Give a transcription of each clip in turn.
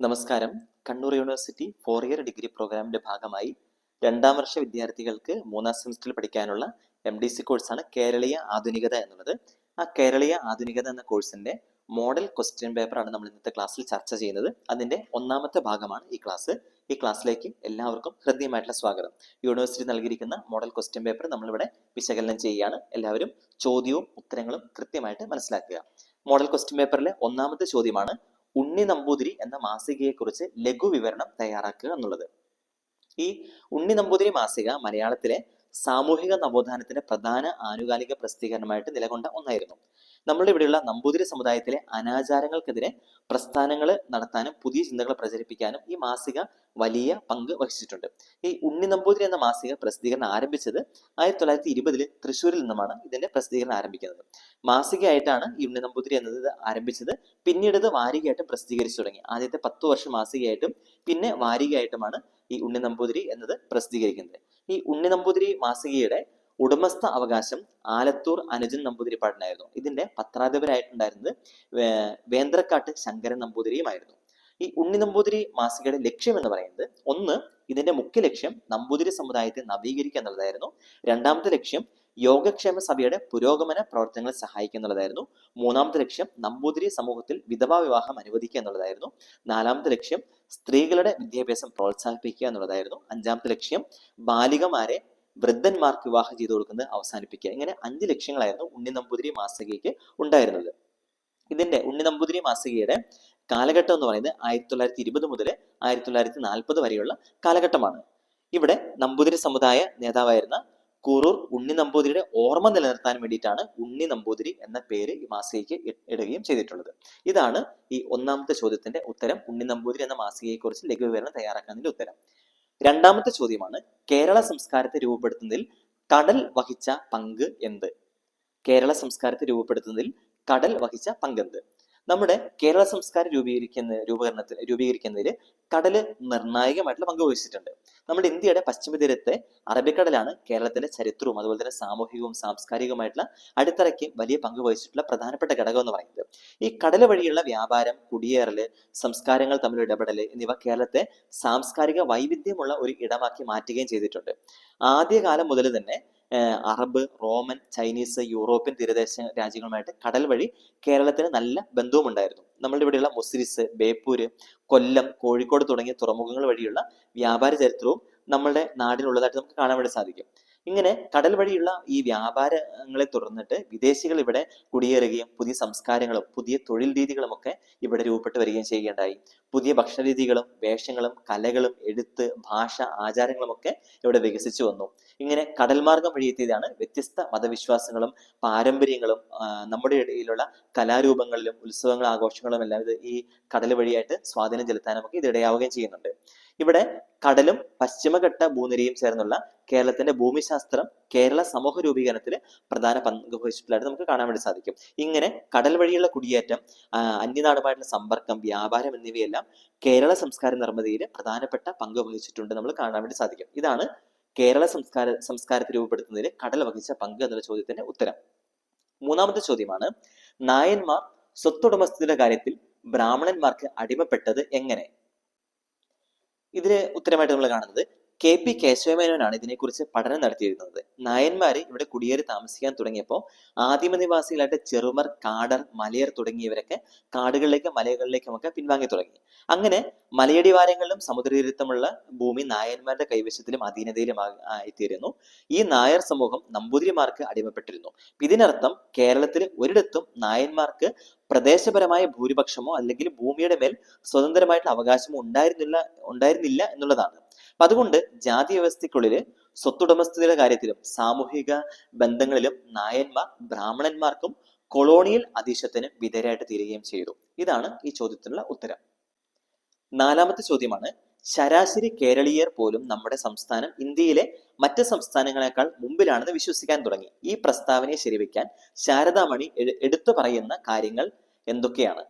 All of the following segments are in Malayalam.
നമസ്കാരം. Kannur university four year degree പ്രോഗ്രാമിന്റെ ഭാഗമായി രണ്ടാം വർഷ വിദ്യാർത്ഥികൾക്ക് മൂന്നാം സെമിസ്റ്ററിൽ പഠിക്കാനുള്ള എം ഡി സി കോഴ്സാണ് കേരളീയ ആധുനികത എന്നുള്ളത്. ആ കേരളീയ ആധുനികത എന്ന കോഴ്സിന്റെ മോഡൽ ക്വസ്റ്റ്യൻ പേപ്പറാണ് നമ്മൾ ഇന്നത്തെ ക്ലാസ്സിൽ ചർച്ച ചെയ്യുന്നത്. അതിന്റെ ഒന്നാമത്തെ ഭാഗമാണ് ഈ ക്ലാസ് ഈ ക്ലാസ്സിലേക്ക് എല്ലാവർക്കും ഹൃദ്യമായിട്ടുള്ള സ്വാഗതം. യൂണിവേഴ്സിറ്റി നൽകിയിരിക്കുന്ന മോഡൽ ക്വസ്റ്റ്യൻ പേപ്പർ നമ്മളിവിടെ വിശകലനം ചെയ്യുകയാണ്. എല്ലാവരും ചോദ്യവും ഉത്തരങ്ങളും കൃത്യമായിട്ട് മനസ്സിലാക്കുക. മോഡൽ ക്വസ്റ്റ്യൻ പേപ്പറിലെ ഒന്നാമത്തെ ചോദ്യമാണ് ഉണ്ണി നമ്പൂതിരി എന്ന മാസികയെക്കുറിച്ച് ലഘു വിവരണം തയ്യാറാക്കുക എന്നുള്ളത്. ഈ ഉണ്ണി നമ്പൂതിരി മാസിക മലയാളത്തിലെ സാമൂഹിക നവോത്ഥാനത്തിന്റെ പ്രധാന ആനുകാലിക പ്രസിദ്ധീകരണമായിട്ട് നിലകൊണ്ട ഒന്നായിരുന്നു. നമ്മളുടെ ഇവിടെയുള്ള നമ്പൂതിരി സമുദായത്തിലെ അനാചാരങ്ങൾക്കെതിരെ പ്രസ്ഥാനങ്ങൾ നടത്താനും പുതിയ ചിന്തകൾ പ്രചരിപ്പിക്കാനും ഈ മാസിക വലിയ പങ്ക് വഹിച്ചിട്ടുണ്ട്. ഈ ഉണ്ണി നമ്പൂതിരി എന്ന മാസിക പ്രസിദ്ധീകരണം ആരംഭിച്ചത് ആയിരത്തി തൊള്ളായിരത്തി ഇരുപതിൽ തൃശ്ശൂരിൽ നിന്നുമാണ് ഇതിന്റെ പ്രസിദ്ധീകരണം ആരംഭിക്കുന്നത്. മാസികയായിട്ടാണ് ഈ ഉണ്ണി നമ്പൂതിരി എന്നത് ആരംഭിച്ചത്. പിന്നീട് ഇത് വാരികയായിട്ടും പ്രസിദ്ധീകരിച്ചു തുടങ്ങി. ആദ്യത്തെ പത്ത് വർഷം മാസികയായിട്ടും പിന്നെ വാരികയായിട്ടുമാണ് ഈ ഉണ്ണി നമ്പൂതിരി എന്നത് പ്രസിദ്ധീകരിക്കുന്നത്. ഈ ഉണ്ണി നമ്പൂതിരി മാസികയുടെ ഉടമസ്ഥ അവകാശം ആലത്തൂർ അനുജൻ നമ്പൂതിരിപ്പാടിനായിരുന്നു ഇതിന്റെ പത്രാധിപരായിട്ടുണ്ടായിരുന്നത് വേന്ദ്രക്കാട്ട് ശങ്കരൻ നമ്പൂതിരിയുമായിരുന്നു. ഈ ഉണ്ണി നമ്പൂതിരി മാസികയുടെ ലക്ഷ്യം എന്ന് പറയുന്നത് ഒന്ന് ഇതിന്റെ മുഖ്യ ലക്ഷ്യം നമ്പൂതിരി സമുദായത്തെ നവീകരിക്കുക എന്നുള്ളതായിരുന്നു. രണ്ടാമത്തെ ലക്ഷ്യം യോഗക്ഷേമ സഭയുടെ പുരോഗമന പ്രവർത്തനങ്ങളെ സഹായിക്കുക എന്നുള്ളതായിരുന്നു. മൂന്നാമത്തെ ലക്ഷ്യം നമ്പൂതിരി സമൂഹത്തിൽ വിധവാ വിവാഹം അനുവദിക്കുക എന്നുള്ളതായിരുന്നു. നാലാമത്തെ ലക്ഷ്യം സ്ത്രീകളുടെ വിദ്യാഭ്യാസം പ്രോത്സാഹിപ്പിക്കുക എന്നുള്ളതായിരുന്നു. അഞ്ചാമത്തെ ലക്ഷ്യം ബാലികമാരെ വൃദ്ധന്മാർക്ക് വിവാഹം ചെയ്തു കൊടുക്കുന്നത് അവസാനിപ്പിക്കുക. ഇങ്ങനെ അഞ്ച് ലക്ഷ്യങ്ങളായിരുന്നു ഉണ്ണി നമ്പൂതിരി മാസികയ്ക്ക് ഉണ്ടായിരുന്നത്. ഇതിന്റെ ഉണ്ണി നമ്പൂതിരി മാസികയുടെ കാലഘട്ടം എന്ന് പറയുന്നത് ആയിരത്തി തൊള്ളായിരത്തി ഇരുപത് മുതൽ ആയിരത്തി തൊള്ളായിരത്തി നാൽപ്പത് വരെയുള്ള കാലഘട്ടമാണ്. ഇവിടെ നമ്പൂതിരി സമുദായ നേതാവായിരുന്ന കൂറൂർ ഉണ്ണി നമ്പൂതിരിയുടെ ഓർമ്മ നിലനിർത്താൻ വേണ്ടിയിട്ടാണ് ഉണ്ണി നമ്പൂതിരി എന്ന പേര് ഈ മാസികയ്ക്ക് ഇടുകയും ചെയ്തിട്ടുള്ളത്. ഇതാണ് ഈ ഒന്നാമത്തെ ചോദ്യത്തിന്റെ ഉത്തരം. ഉണ്ണി നമ്പൂതിരി എന്ന മാസികയെക്കുറിച്ച് ലഘുവിവരണം തയ്യാറാക്കുന്നതിന്റെ ഉത്തരം. രണ്ടാമത്തെ ചോദ്യമാണ് കേരള സംസ്കാരത്തെ രൂപപ്പെടുത്തുന്നതിൽ കടൽ വഹിച്ച പങ്ക് എന്ത്? കേരള സംസ്കാരത്തെ രൂപപ്പെടുത്തുന്നതിൽ കടൽ വഹിച്ച പങ്ക് പങ്കെന്ത് നമ്മുടെ കേരള സംസ്കാരം രൂപീകരിക്കുന്ന രൂപകരണത്തിൽ രൂപീകരിക്കുന്നതിൽ കടൽ നിർണായകമായിട്ടുള്ള പങ്ക് വഹിച്ചിട്ടുണ്ട്. നമ്മുടെ ഇന്ത്യയുടെ പശ്ചിമ തീരത്തെ അറബിക്കടലാണ് കേരളത്തിന്റെ ചരിത്രവും അതുപോലെ തന്നെ സാമൂഹികവും സാംസ്കാരികവുമായിട്ടുള്ള അടിത്തറയ്ക്ക് വലിയ പങ്ക് വഹിച്ചിട്ടുള്ള പ്രധാനപ്പെട്ട ഘടകം എന്ന് പറയുന്നത്. ഈ കടൽ വഴിയുള്ള വ്യാപാരം കുടിയേറൽ സംസ്കാരങ്ങൾ തമ്മിൽ ഇടപെടൽ എന്നിവ കേരളത്തെ സാംസ്കാരിക വൈവിധ്യമുള്ള ഒരു ഇടമാക്കി മാറ്റുകയും ചെയ്തിട്ടുണ്ട്. ആദ്യകാലം മുതൽ തന്നെ അറബ് റോമൻ ചൈനീസ് യൂറോപ്യൻ തീരദേശ രാജ്യങ്ങളുമായിട്ട് കടൽ വഴി കേരളത്തിന് നല്ല ബന്ധവുമുണ്ടായിരുന്നു. നമ്മളുടെ ഇവിടെയുള്ള മുസ്രിസ് ബേപ്പൂര് കൊല്ലം കോഴിക്കോട് തുടങ്ങിയ തുറമുഖങ്ങൾ വഴിയുള്ള വ്യാപാര ചരിത്രവും നമ്മളുടെ നാടിനുള്ളതായിട്ട് നമുക്ക് കാണാൻ വേണ്ടി സാധിക്കും. ഇങ്ങനെ കടൽ വഴിയുള്ള ഈ വ്യാപാരങ്ങളെ തുടർന്നിട്ട് വിദേശികൾ ഇവിടെ കുടിയേറുകയും പുതിയ സംസ്കാരങ്ങളും പുതിയ തൊഴിൽ രീതികളും ഒക്കെ ഇവിടെ രൂപപ്പെട്ട് വരികയും ചെയ്യുകയുണ്ടായി. പുതിയ ഭക്ഷണരീതികളും വേഷങ്ങളും കലകളും എഴുത്ത് ഭാഷ ആചാരങ്ങളും ഒക്കെ ഇവിടെ വികസിച്ചു വന്നു. ഇങ്ങനെ കടൽ മാർഗം വഴി എത്തിയതാണ് വ്യത്യസ്ത മതവിശ്വാസങ്ങളും പാരമ്പര്യങ്ങളും നമ്മുടെ ഇടയിലുള്ള കലാരൂപങ്ങളിലും ഉത്സവങ്ങളും ആഘോഷങ്ങളും എല്ലാം ഇത് ഈ കടൽ വഴിയായിട്ട് സ്വാധീനം ചെലുത്താനും ഒക്കെ ഇത് ഇടയാവുകയും ചെയ്യുന്നുണ്ട്. ഇവിടെ കടലും പശ്ചിമഘട്ട ഭൂനിരയും ചേർന്നുള്ള കേരളത്തിന്റെ ഭൂമിശാസ്ത്രം കേരള സമൂഹ രൂപീകരണത്തിൽ പ്രധാന പങ്ക് വഹിച്ചിട്ടുള്ളതായിട്ട് നമുക്ക് കാണാൻ വേണ്ടി സാധിക്കും. ഇങ്ങനെ കടൽ വഴിയുള്ള കുടിയേറ്റം അന്യനാടുമായിട്ടുള്ള സമ്പർക്കം വ്യാപാരം എന്നിവയെല്ലാം കേരള സംസ്കാര നിർമ്മിതിയിൽ പ്രധാനപ്പെട്ട പങ്ക് വഹിച്ചിട്ടുണ്ട് നമ്മൾ കാണാൻ വേണ്ടി സാധിക്കും. ഇതാണ് കേരള സംസ്കാര സംസ്കാരത്തെ രൂപപ്പെടുത്തുന്നതിൽ കടൽ വഹിച്ച പങ്ക് എന്നുള്ള ചോദ്യത്തിന്റെ ഉത്തരം. മൂന്നാമത്തെ ചോദ്യമാണ് നായന്മാർ സ്വത്തുടമസ്ഥതയുടെ കാര്യത്തിൽ ബ്രാഹ്മണന്മാർക്ക് അടിമപ്പെട്ടത് എങ്ങനെ? ഇതിന് ഉത്തരമായിട്ട് നമ്മൾ കാണുന്നത് കെ പി കേശവമേനോനാണ് ഇതിനെക്കുറിച്ച് പഠനം നടത്തിയിരുന്നത്. നായന്മാര് ഇവിടെ കുടിയേറി താമസിക്കാൻ തുടങ്ങിയപ്പോൾ ആദിമ നിവാസികളായിട്ട് ചെറുമർ കാടർ മലയർ തുടങ്ങിയവരൊക്കെ കാടുകളിലേക്കും മലകളിലേക്കും ഒക്കെ പിൻവാങ്ങി തുടങ്ങി. അങ്ങനെ മലയടിവാരങ്ങളിലും സമുദ്രതീരത്തുമുള്ള ഭൂമി നായന്മാരുടെ കൈവശത്തിലും അധീനതയിലും ആയിത്തീരുന്നു ഈ നായർ സമൂഹം നമ്പൂതിരിമാർക്ക് അടിമപ്പെട്ടിരുന്നു. ഇതിനർത്ഥം കേരളത്തിൽ ഒരിടത്തും നായന്മാർക്ക് പ്രദേശപരമായ ഭൂരിപക്ഷമോ അല്ലെങ്കിൽ ഭൂമിയുടെ മേൽ സ്വതന്ത്രമായിട്ടുള്ള അവകാശമോ ഉണ്ടായിരുന്നില്ല ഉണ്ടായിരുന്നില്ല എന്നുള്ളതാണ്. അപ്പൊ അതുകൊണ്ട് ജാതി വ്യവസ്ഥയ്ക്കുള്ളിൽ സ്വത്തുടമസ്ഥതയുടെ കാര്യത്തിലും സാമൂഹിക ബന്ധങ്ങളിലും നായന്മാർ ബ്രാഹ്മണന്മാർക്കും കൊളോണിയൽ അധീശത്തിന് വിധേയരായിട്ട് തീരുകയും ചെയ്തു. ഇതാണ് ഈ ചോദ്യത്തിനുള്ള ഉത്തരം. നാലാമത്തെ ചോദ്യമാണ് ശരാശരി കേരളീയർ പോലും നമ്മുടെ സംസ്ഥാനം ഇന്ത്യയിലെ മറ്റ് സംസ്ഥാനങ്ങളെക്കാൾ മുമ്പിലാണെന്ന് വിശ്വസിക്കാൻ തുടങ്ങി. ഈ പ്രസ്താവനയെ ശരിവയ്ക്കാൻ ശാരദാമണി എടുത്തു പറയുന്ന കാര്യങ്ങൾ എന്തൊക്കെയാണ്?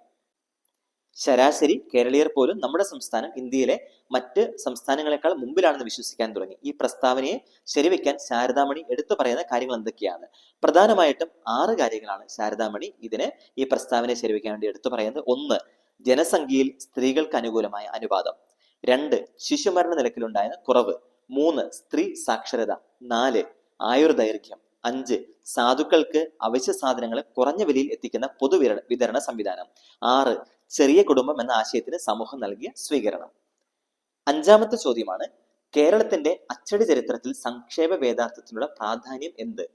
ശരാശരി കേരളീയർ പോലും നമ്മുടെ സംസ്ഥാനം ഇന്ത്യയിലെ മറ്റ് സംസ്ഥാനങ്ങളെക്കാൾ മുമ്പിലാണെന്ന് വിശ്വസിക്കാൻ തുടങ്ങി. ഈ പ്രസ്താവനയെ ശരിവയ്ക്കാൻ ശാരദാമണി എടുത്തു പറയുന്ന കാര്യങ്ങൾ എന്തൊക്കെയാണ്? പ്രധാനമായിട്ടും ആറ് കാര്യങ്ങളാണ് ശാരദാമണി ഇതിന് ഈ പ്രസ്താവനയെ ശരിവയ്ക്കാൻ വേണ്ടി എടുത്തു പറയുന്നത്. ഒന്ന് ജനസംഖ്യയിൽ സ്ത്രീകൾക്ക് അനുകൂലമായ അനുപാതം. രണ്ട് ശിശുമരണ നിരക്കിലുണ്ടായ കുറവ്. മൂന്ന് സ്ത്രീ സാക്ഷരത. നാല് ആയുർദൈർഘ്യം. അഞ്ച് സാധുക്കൾക്ക് അവശ്യ സാധനങ്ങൾ കുറഞ്ഞ വിലയിൽ എത്തിക്കുന്ന പൊതുവിര വിതരണ സംവിധാനം. ആറ് ചെറിയ കുടുംബം എന്ന ആശയത്തിന് സമൂഹം നൽകിയ സ്വീകരണം. അഞ്ചാമത്തെ ചോദ്യമാണ് കേരളത്തിന്റെ അച്ചടി ചരിത്രത്തിൽ സംക്ഷേപ വേദാർത്ഥത്തിനുള്ള പ്രാധാന്യം എന്ത്?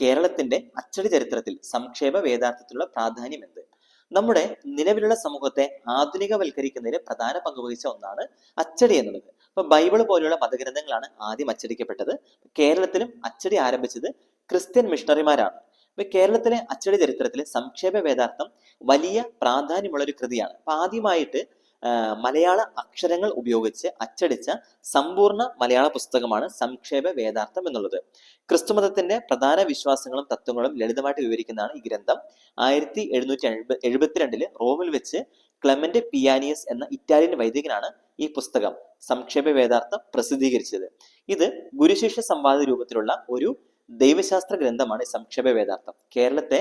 കേരളത്തിന്റെ അച്ചടി ചരിത്രത്തിൽ സംക്ഷേപ വേദാർത്ഥത്തിലുള്ള പ്രാധാന്യം എന്ത്? നമ്മുടെ നിലവിലുള്ള സമൂഹത്തെ ആധുനികവൽക്കരിക്കുന്നതിന് പ്രധാന പങ്കുവഹിച്ച ഒന്നാണ് അച്ചടി എന്നുള്ളത്. അപ്പോൾ ബൈബിൾ പോലെയുള്ള മതഗ്രന്ഥങ്ങളാണ് ആദ്യം അച്ചടിക്കപ്പെട്ടത്. കേരളത്തിലും അച്ചടി ആരംഭിച്ചത് ക്രിസ്ത്യൻ മിഷണറിമാരാണ്. ഇപ്പൊ കേരളത്തിലെ അച്ചടി ചരിത്രത്തിലെ സംക്ഷേപ വേദാർത്ഥം വലിയ പ്രാധാന്യമുള്ള ഒരു കൃതിയാണ്. അപ്പൊ ആദ്യമായിട്ട് മലയാള അക്ഷരങ്ങൾ ഉപയോഗിച്ച് അച്ചടിച്ച സമ്പൂർണ മലയാള പുസ്തകമാണ് സംക്ഷേപ വേദാർത്ഥം എന്നുള്ളത്. ക്രിസ്തുമതത്തിന്റെ പ്രധാന വിശ്വാസങ്ങളും തത്വങ്ങളും ലളിതമായിട്ട് വിവരിക്കുന്നതാണ് ഈ ഗ്രന്ഥം. ആയിരത്തി എഴുന്നൂറ്റി എഴുപ എഴുപത്തിരണ്ടിൽ റോമിൽ വെച്ച് ക്ലെമന്റ് പിയാനിയസ് എന്ന ഇറ്റാലിയൻ വൈദികനാണ് ഈ പുസ്തകം സംക്ഷേപ വേദാർത്ഥം പ്രസിദ്ധീകരിച്ചത്. ഇത് ഗുരുശിഷ്യ സംവാദ രൂപത്തിലുള്ള ഒരു ദൈവശാസ്ത്ര ഗ്രന്ഥമാണ് സംക്ഷേപ വേദാർത്ഥം. കേരളത്തെ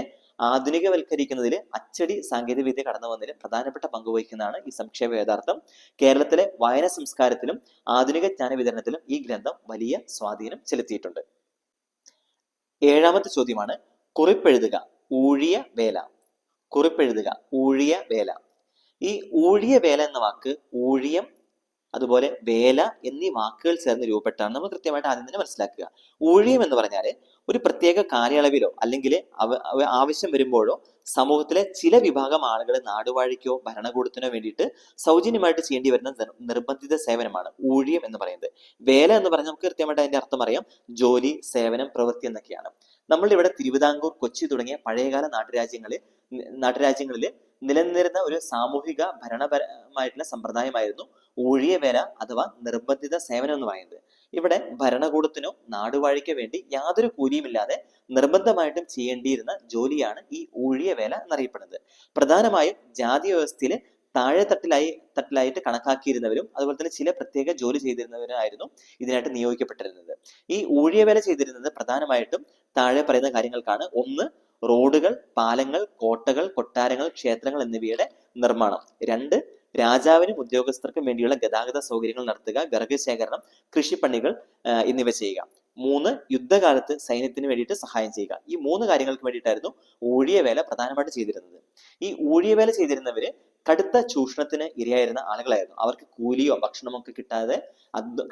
ആധുനികവൽക്കരിക്കുന്നതിൽ അച്ചടി സാങ്കേതികവിദ്യ കടന്നു വന്നതിൽ പ്രധാനപ്പെട്ട പങ്ക് വഹിക്കുന്നതാണ് ഈ സംക്ഷേപ യഥാർത്ഥം. കേരളത്തിലെ വായന സംസ്കാരത്തിലും ആധുനിക ജ്ഞാന വിതരണത്തിലും ഈ ഗ്രന്ഥം വലിയ സ്വാധീനം ചെലുത്തിയിട്ടുണ്ട്. ഏഴാമത്തെ ചോദ്യമാണ് കുറിപ്പെഴുതുക ഊഴിയ വേല. കുറിപ്പെഴുതുക ഊഴിയ വേല. ഈ ഊഴിയ വേല എന്ന വാക്ക് ഊഴിയം അതുപോലെ വേല എന്നീ വാക്കുകൾ ചേർന്ന് രൂപപ്പെട്ടാണ് നമ്മൾ കൃത്യമായിട്ട് ആദ്യം തന്നെ മനസ്സിലാക്കുക. ഊഴിയം എന്ന് പറഞ്ഞാൽ ഒരു പ്രത്യേക കാലയളവിലോ അല്ലെങ്കിൽ ആവശ്യം വരുമ്പോഴോ സമൂഹത്തിലെ ചില വിഭാഗം ആളുകൾ നാടുവാഴിക്കോ ഭരണകൂടത്തിനോ വേണ്ടിയിട്ട് സൗജന്യമായിട്ട് ചെയ്യേണ്ടി വരുന്ന നിർബന്ധിത സേവനമാണ് ഊഴിയം എന്ന് പറയുന്നത്. വേല എന്ന് പറഞ്ഞാൽ നമുക്ക് കൃത്യമായിട്ട് അതിന്റെ അർത്ഥം അറിയാം. ജോലി സേവനം പ്രവൃത്തി എന്നൊക്കെയാണ്. നമ്മളുടെ ഇവിടെ തിരുവിതാംകൂർ കൊച്ചി തുടങ്ങിയ പഴയകാല നാട്ടുരാജ്യങ്ങളിൽ നാട്ടുരാജ്യങ്ങളിൽ നിലനിന്നിരുന്ന ഒരു സാമൂഹിക ഭരണപരമായിട്ടുള്ള സമ്പ്രദായമായിരുന്നു ഊഴിയ വേല അഥവാ നിർബന്ധിത സേവനം എന്ന് പറയുന്നത്. ഇവിടെ ഭരണകൂടത്തിനോ നാടുവാഴിക്കോ വേണ്ടി യാതൊരു കൂലിയുമില്ലാതെ നിർബന്ധമായിട്ടും ചെയ്യേണ്ടിയിരുന്ന ജോലിയാണ് ഈ ഊഴിയ വേല എന്നറിയപ്പെടുന്നത്. പ്രധാനമായും ജാതി വ്യവസ്ഥയിലെ താഴെ തട്ടിലായി തട്ടിലായിട്ട് കണക്കാക്കിയിരുന്നവരും അതുപോലെ തന്നെ ചില പ്രത്യേക ജോലി ചെയ്തിരുന്നവരായിരുന്നു ഇതിനായിട്ട് നിയോഗിക്കപ്പെട്ടിരുന്നത്. ഈ ഊഴിയ വേല ചെയ്തിരുന്നത് പ്രധാനമായിട്ടും താഴെ പറയുന്ന കാര്യങ്ങൾക്കാണ്. ഒന്ന് റോഡുകൾ പാലങ്ങൾ കോട്ടകൾ കൊട്ടാരങ്ങൾ ക്ഷേത്രങ്ങൾ എന്നിവയുടെ നിർമ്മാണം. രണ്ട് രാജാവിനും ഉദ്യോഗസ്ഥർക്കും വേണ്ടിയുള്ള ഗതാഗത സൗകര്യങ്ങൾ നടത്തുക ഗർഭശേഖരണം കൃഷിപ്പണികൾ എന്നിവ ചെയ്യുക. മൂന്ന് യുദ്ധകാലത്ത് സൈന്യത്തിന് വേണ്ടിയിട്ട് സഹായം ചെയ്യുക. ഈ മൂന്ന് കാര്യങ്ങൾക്ക് വേണ്ടിയിട്ടായിരുന്നു ഊഴിയ വേല പ്രധാനമായിട്ട് ചെയ്തിരുന്നത്. ഈ ഊഴിയ വേല ചെയ്തിരുന്നവര് കടുത്ത ചൂഷണത്തിന് ഇരയായിരുന്ന ആളുകളായിരുന്നു. അവർക്ക് കൂലിയോ ഭക്ഷണമോ ഒക്കെ കിട്ടാതെ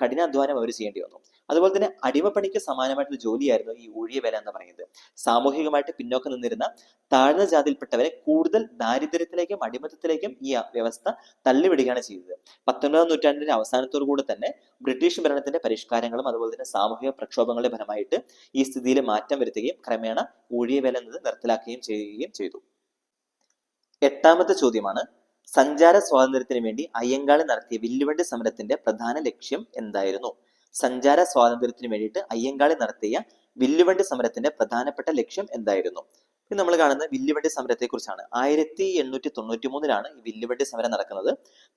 കഠിനാധ്വാനം അവർ ചെയ്യേണ്ടി വന്നു. അതുപോലെ തന്നെ അടിമപ്പണിക്ക് സമാനമായിട്ടുള്ള ജോലിയായിരുന്നു ഈ ഊഴിയ വേല എന്ന് പറയുന്നത്. സാമൂഹികമായിട്ട് പിന്നോക്കം നിന്നിരുന്ന താഴ്ന്ന ജാതിയിൽപ്പെട്ടവരെ കൂടുതൽ ദാരിദ്ര്യത്തിലേക്കും അടിമത്തത്തിലേക്കും ഈ വ്യവസ്ഥ തള്ളിവിടുകയാണ് ചെയ്തത്. പത്തൊൻപതാം നൂറ്റാണ്ടിന്റെ അവസാനത്തോടു കൂടെ തന്നെ ബ്രിട്ടീഷ് ഭരണത്തിന്റെ പരിഷ്കാരങ്ങളും അതുപോലെ തന്നെ സാമൂഹിക പ്രക്ഷോഭങ്ങളുടെ ഫലമായിട്ട് ഈ സ്ഥിതിയിൽ മാറ്റം വരുത്തുകയും ക്രമേണ ഊഴിയവേല എന്നത് നിർത്തലാക്കുകയും ചെയ്യുകയും ചെയ്തു. എട്ടാമത്തെ ചോദ്യമാണ് സഞ്ചാര സ്വാതന്ത്ര്യത്തിന് വേണ്ടി അയ്യങ്കാളി നടത്തിയ വില്ലുവണ്ടി സമരത്തിന്റെ പ്രധാന ലക്ഷ്യം എന്തായിരുന്നു? സഞ്ചാര സ്വാതന്ത്ര്യത്തിന് വേണ്ടിയിട്ട് അയ്യങ്കാളി നടത്തിയ വില്ലുവണ്ടി സമരത്തിന്റെ പ്രധാനപ്പെട്ട ലക്ഷ്യം എന്തായിരുന്നു? ഇത് നമ്മൾ കാണുന്ന വില്ലുവണ്ടി സമരത്തെ കുറിച്ചാണ്. ആയിരത്തി എണ്ണൂറ്റി തൊണ്ണൂറ്റി മൂന്നിലാണ് ഈ വില്ലുവണ്ടി സമരം നടക്കുന്നത്.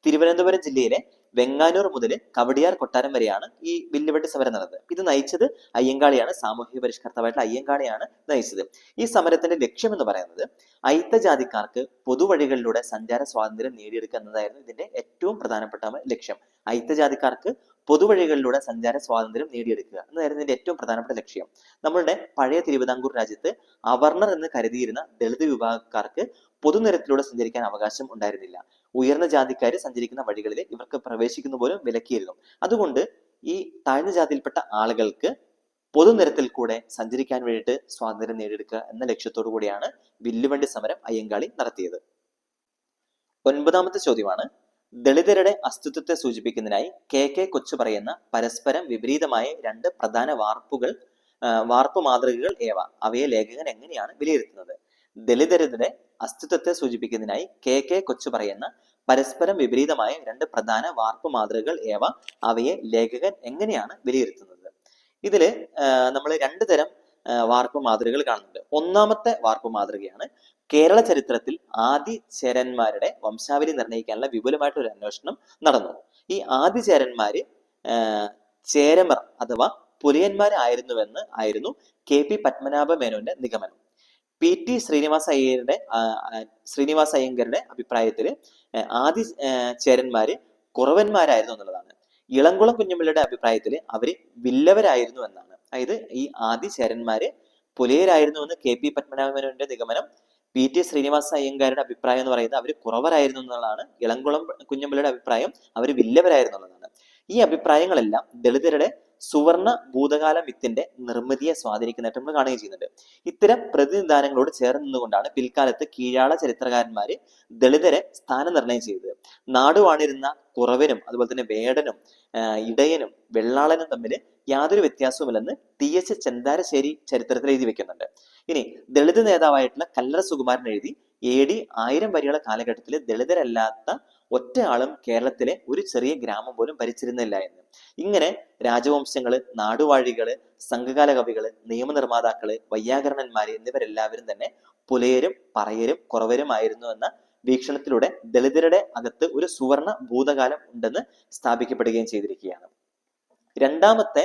തിരുവനന്തപുരം ജില്ലയിലെ വെങ്ങാനൂർ മുതൽ കവടിയാർ കൊട്ടാരം വരെയാണ് ഈ വില്ലുവണ്ടി സമരം നടന്നത്. ഇത് നയിച്ചത് അയ്യങ്കാളിയാണ് സാമൂഹിക പരിഷ്കർത്താവായിട്ടുള്ള അയ്യങ്കാളിയാണ് നയിച്ചത്. ഈ സമരത്തിന്റെ ലക്ഷ്യം എന്ന് പറയുന്നത് അയിത്തജാതിക്കാർക്ക് പൊതുവഴികളിലൂടെ സഞ്ചാര സ്വാതന്ത്ര്യം നേടിയെടുക്കുക എന്നതായിരുന്നു ഇതിന്റെ ഏറ്റവും പ്രധാനപ്പെട്ട ലക്ഷ്യം. അയിത്ത ജാതിക്കാർക്ക് പൊതുവഴികളിലൂടെ സഞ്ചാര സ്വാതന്ത്ര്യം നേടിയെടുക്കുക എന്നതായിരുന്നു ഇതിന്റെ ഏറ്റവും പ്രധാനപ്പെട്ട ലക്ഷ്യം. നമ്മളുടെ പഴയ തിരുവിതാംകൂർ രാജ്യത്ത് അവർണർ എന്ന് കരുതിയിരുന്ന ദളിത് വിഭാഗക്കാർക്ക് പൊതുനിരത്തിലൂടെ സഞ്ചരിക്കാൻ അവകാശം ഉണ്ടായിരുന്നില്ല. ഉയർന്ന ജാതിക്കാർ സഞ്ചരിക്കുന്ന വഴികളിൽ ഇവർക്ക് പ്രവേശിക്കുന്ന പോലും വിലക്കിയിരുന്നു. അതുകൊണ്ട് ഈ താഴ്ന്ന ജാതിയിൽപ്പെട്ട ആളുകൾക്ക് പൊതുനിരത്തിൽ കൂടെ സഞ്ചരിക്കാൻ വേണ്ടിയിട്ട് സ്വാതന്ത്ര്യം നേടിയെടുക്കുക എന്ന ലക്ഷ്യത്തോടു കൂടിയാണ് വില്ലുവണ്ടി സമരം അയ്യങ്കാളി നടത്തിയത്. ഒൻപതാമത്തെ ചോദ്യമാണ് ദളിതരുടെ അസ്തിത്വത്തെ സൂചിപ്പിക്കുന്നതിനായി കെ കെ കൊച്ചു പറയുന്ന പരസ്പരം വിപരീതമായ രണ്ട് പ്രധാന വാർപ്പുകൾ വാർപ്പ് മാതൃകകൾ ഏവ? അവയെ ലേഖകൻ എങ്ങനെയാണ് വിലയിരുത്തുന്നത്? ദളിതരുടെ അസ്തിത്വത്തെ സൂചിപ്പിക്കുന്നതിനായി കെ കെ കൊച്ചു പറയുന്ന പരസ്പരം വിപരീതമായ രണ്ട് പ്രധാന വാർപ്പ് മാതൃകകൾ ഏവ? അവയെ ലേഖകൻ എങ്ങനെയാണ് വിലയിരുത്തുന്നത്? ഇതിൽ നമ്മൾ രണ്ട് തരം വാർപ്പ് മാതൃകകൾ കാണുന്നുണ്ട്. ഒന്നാമത്തെ വാർപ്പ് മാതൃകയാണ് കേരള ചരിത്രത്തിൽ ആദിചേരന്മാരുടെ വംശാവലി നിർണയിക്കാനുള്ള വിപുലമായിട്ടൊരു അന്വേഷണം നടന്നു. ഈ ആദി ചേരന്മാര് ചേരമർ അഥവാ പുലയന്മാരായിരുന്നുവെന്ന് ആയിരുന്നു കെ പി പത്മനാഭ മേനോന്റെ നിഗമനം. പി ടി ശ്രീനിവാസ അയ്യരുടെ ശ്രീനിവാസ അയ്യങ്കരുടെ അഭിപ്രായത്തിൽ ആദി ചേരന്മാര് കുറവന്മാരായിരുന്നു എന്നുള്ളതാണ്. ഇളംകുളം കുഞ്ഞുമ്പിള്ളയുടെ അഭിപ്രായത്തിൽ അവർ വില്ലവരായിരുന്നു എന്നാണ്. അതായത് ഈ ആദി ചേരന്മാര് പുലയരായിരുന്നു എന്ന് കെ പി പത്മനാഭ മേനോന്റെ നിഗമനം പി. ടി. ശ്രീനിവാസ അയ്യങ്കാരുടെ അഭിപ്രായം എന്ന് പറയുന്നത് അവർ കുറവരായിരുന്നു എന്നുള്ളതാണ്. ഇളംകുളം കുഞ്ഞമ്പലയുടെ അഭിപ്രായം അവർ വില്ലവരായിരുന്നു എന്നുള്ളതാണ്. ഈ അഭിപ്രായങ്ങളെല്ലാം ദളിതരുടെ സുവർണ ഭൂതകാല വിത്തിന്റെ നിർമ്മിതിയെ സ്വാധീനിക്കുന്നതായിട്ട് നമ്മൾ കാണുകയും ചെയ്യുന്നുണ്ട്. ഇത്തരം പ്രതിനിധാനങ്ങളോട് ചേർന്ന് നിന്നുകൊണ്ടാണ് പിൽക്കാലത്ത് കീഴാള ചരിത്രകാരന്മാര് ദളിതരെ സ്ഥാനനിർണയം ചെയ്തത്. നാടുവാണിരുന്ന കുറവനും അതുപോലെ തന്നെ വേടനും ഇടയനും വെള്ളാളനും തമ്മിൽ യാതൊരു വ്യത്യാസവുമില്ലെന്ന് ടി എച്ച് ചെന്താരശ്ശേരി ചരിത്രത്തിൽ എഴുതി വെക്കുന്നുണ്ട്. ഇനി ദളിത് നേതാവായിട്ടുള്ള കല്ലറ സുകുമാരൻ എഴുതി എ ഡി ആയിരം വരെയുള്ള കാലഘട്ടത്തിൽ ദളിതരല്ലാത്ത ഒറ്റ ആളും കേരളത്തിലെ ഒരു ചെറിയ ഗ്രാമം പോലും ഭരിച്ചിരുന്നില്ല എന്ന്. ഇങ്ങനെ രാജവംശങ്ങൾ നാടുവാഴികൾ സംഘകാല കവികൾ നിയമനിർമ്മാതാക്കൾ വൈയാകരണന്മാര് എന്നിവരെല്ലാവരും തന്നെ പുലയരും പറയരും കുറവരുമായിരുന്നു എന്ന വീക്ഷണത്തിലൂടെ ദളിതരുടെ അകത്ത് ഒരു സുവർണ ഭൂതകാലം ഉണ്ടെന്ന് സ്ഥാപിക്കപ്പെടുകയും ചെയ്തിരിക്കുകയാണ്. രണ്ടാമത്തെ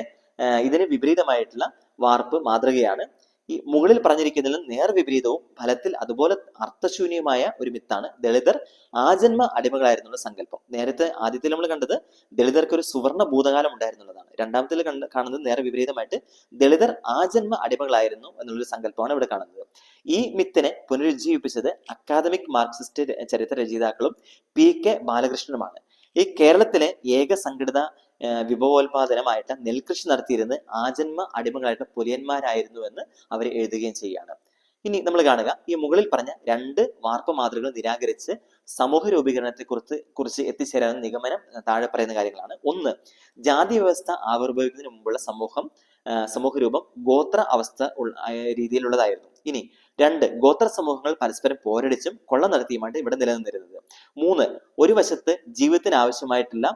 ഇതിന് വിപരീതമായിട്ടുള്ള വാർപ്പ് മാതൃകയാണ് ഈ മുകളിൽ പറഞ്ഞിരിക്കുന്നതിൽ നേർ വിപരീതവും ഫലത്തിൽ അതുപോലെ അർത്ഥശൂന്യമായ ഒരു മിത്താണ് ദളിതർ. ആജന്മ അടിമകളായിരുന്നുള്ള സങ്കല്പം. നേരത്തെ ആദ്യത്തിൽ നമ്മൾ കണ്ടത് ദളിതർക്ക് ഒരു സുവർണ ഭൂതകാലം ഉണ്ടായിരുന്നുള്ളതാണ്. രണ്ടാമത്തിൽ കണ്ട് കാണുന്നത് നേരെ വിപരീതമായിട്ട് ദളിതർ ആജന്മ അടിമകളായിരുന്നു എന്നുള്ളൊരു സങ്കല്പമാണ് ഇവിടെ കാണുന്നത്. ഈ മിത്തിനെ പുനരുജ്ജീവിപ്പിച്ചത് അക്കാദമിക് മാർക്സിസ്റ്റ് ചരിത്ര രചയിതാക്കളും പി കെ ബാലകൃഷ്ണനുമാണ്. ഈ കേരളത്തിലെ ഏക സംഘടിത വിഭവോൽപാദനമായിട്ട് നെൽകൃഷി നടത്തിയിരുന്ന് ആജന്മ അടിമകളായിട്ട് പുലിയന്മാരായിരുന്നു എന്ന് അവർ എഴുതുകയും ചെയ്യുകയാണ്. ഇനി നമ്മൾ കാണുക ഈ മുകളിൽ പറഞ്ഞ രണ്ട് വാർപ്പ് മാതൃകകൾ നിരാകരിച്ച് സമൂഹ രൂപീകരണത്തെ കുറിച്ച് കുറിച്ച് എത്തിച്ചേരാവുന്ന നിഗമനം താഴെ പറയുന്ന കാര്യങ്ങളാണ്. ഒന്ന് ജാതി വ്യവസ്ഥ ആവിർഭവിക്കുന്നതിന് മുമ്പുള്ള സമൂഹം സമൂഹ രൂപം ഗോത്ര അവസ്ഥ രീതിയിലുള്ളതായിരുന്നു. ഇനി രണ്ട് ഗോത്ര സമൂഹങ്ങൾ പരസ്പരം പോരടിച്ചും കൊള്ള നടത്തിയുമാണ് ഇവിടെ നിലനിന്നിരുന്നത്. മൂന്ന് ഒരു വശത്ത് ജീവിതത്തിന് ആവശ്യമായിട്ടുള്ള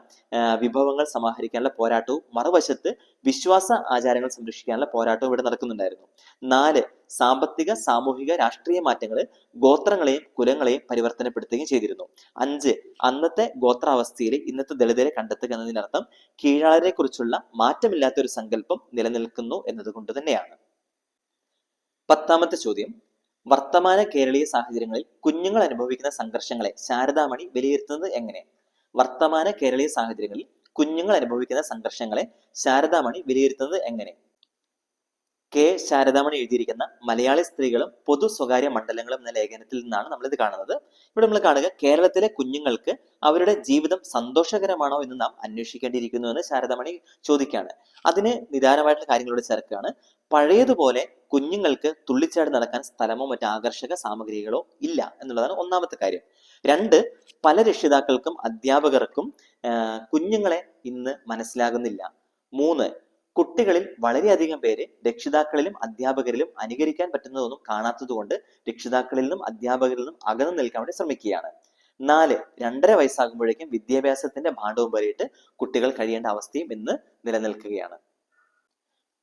വിഭവങ്ങൾ സമാഹരിക്കാനുള്ള പോരാട്ടവും മറുവശത്ത് വിശ്വാസ ആചാരങ്ങൾ സംരക്ഷിക്കാനുള്ള പോരാട്ടവും ഇവിടെ നടക്കുന്നുണ്ടായിരുന്നു. നാല് സാമ്പത്തിക സാമൂഹിക രാഷ്ട്രീയ മാറ്റങ്ങൾ ഗോത്രങ്ങളെയും കുലങ്ങളെയും പരിവർത്തനപ്പെടുത്തുകയും ചെയ്തിരുന്നു. അഞ്ച് അന്നത്തെ ഗോത്രാവസ്ഥയിൽ ഇന്നത്തെ ദളിതരെ കണ്ടെത്തുക എന്നതിനർത്ഥം കീഴാളരെ കുറിച്ചുള്ള മാറ്റമില്ലാത്ത ഒരു സങ്കല്പം നിലനിൽക്കുന്നു എന്നതുകൊണ്ട് തന്നെയാണ്. പത്താമത്തെ ചോദ്യം. വർത്തമാന കേരളീയ സാഹചര്യങ്ങളിൽ കുഞ്ഞുങ്ങൾ അനുഭവിക്കുന്ന സംഘർഷങ്ങളെ ശാരദാമണി വിലയിരുത്തുന്നത് എങ്ങനെ? വർത്തമാന കേരളീയ സാഹചര്യങ്ങളിൽ കുഞ്ഞുങ്ങൾ അനുഭവിക്കുന്ന സംഘർഷങ്ങളെ ശാരദാമണി വിലയിരുത്തുന്നത് എങ്ങനെ? കെ ശാരദാമണി എഴുതിയിരിക്കുന്ന മലയാളി സ്ത്രീകളും പൊതു സ്വകാര്യ മണ്ഡലങ്ങളും എന്ന ലേഖനത്തിൽ നിന്നാണ് നമ്മൾ ഇത് കാണുന്നത്. ഇവിടെ നമ്മൾ കാണുക കേരളത്തിലെ കുഞ്ഞുങ്ങൾക്ക് അവരുടെ ജീവിതം സന്തോഷകരമാണോ എന്ന് നാം അന്വേഷിക്കേണ്ടിയിരിക്കുന്നു എന്ന് ശാരദാമണി ചോദിക്കുകയാണ്. അതിന് നിദാനമായിട്ടുള്ള കാര്യങ്ങളോട് ചേർക്കുകയാണ്. പഴയതുപോലെ കുഞ്ഞുങ്ങൾക്ക് തുള്ളിച്ചാടി നടക്കാൻ സ്ഥലമോ മറ്റ് ആകർഷക സാമഗ്രികളോ ഇല്ല എന്നുള്ളതാണ് ഒന്നാമത്തെ കാര്യം. രണ്ട് പല രക്ഷിതാക്കൾക്കും അധ്യാപകർക്കും കുഞ്ഞുങ്ങളെ ഇന്ന് മനസ്സിലാകുന്നില്ല. മൂന്ന് കുട്ടികളിൽ വളരെയധികം പേര് രക്ഷിതാക്കളിലും അധ്യാപകരിലും അനുകരിക്കാൻ പറ്റുന്നതൊന്നും കാണാത്തതുകൊണ്ട് രക്ഷിതാക്കളിൽ നിന്നും അധ്യാപകരിൽ നിന്നും അകന്നു നിൽക്കാൻ വേണ്ടി ശ്രമിക്കുകയാണ്. നാല് രണ്ടര വയസ്സാകുമ്പോഴേക്കും വിദ്യാഭ്യാസത്തിന്റെ ഭാണ്ഡവും വരെയിട്ട് കുട്ടികൾ കഴിയേണ്ട അവസ്ഥയും ഇന്ന് നിലനിൽക്കുകയാണ്.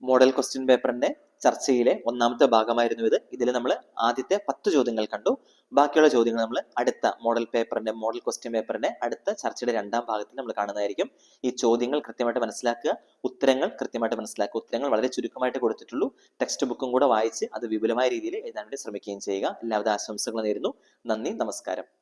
മോഡൽ ക്വസ്റ്റ്യൻ പേപ്പറിന്റെ ചർച്ചയിലെ ഒന്നാമത്തെ ഭാഗമായിരുന്നു ഇത്. ഇതിൽ നമ്മൾ ആദ്യത്തെ പത്ത് ചോദ്യങ്ങൾ കണ്ടു. ബാക്കിയുള്ള ചോദ്യങ്ങൾ നമ്മൾ അടുത്ത മോഡൽ പേപ്പറിന്റെ മോഡൽ ക്വസ്റ്റ്യൻ പേപ്പറിന്റെ അടുത്ത ചർച്ചയുടെ രണ്ടാം ഭാഗത്തിൽ നമ്മൾ കാണുന്നതായിരിക്കും. ഈ ചോദ്യങ്ങൾ കൃത്യമായിട്ട് മനസ്സിലാക്കുക ഉത്തരങ്ങൾ കൃത്യമായിട്ട് മനസ്സിലാക്കുക. ഉത്തരങ്ങൾ വളരെ ചുരുക്കമായിട്ട് കൊടുത്തിട്ടുള്ളൂ. ടെക്സ്റ്റ് ബുക്കും കൂടെ വായിച്ച് അത് വിപുലമായ രീതിയിൽ എഴുതാൻ വേണ്ടി ശ്രമിക്കുകയും ചെയ്യുക. എല്ലാവിധ ആശംസകൾ നേരുന്നു. നന്ദി നമസ്കാരം.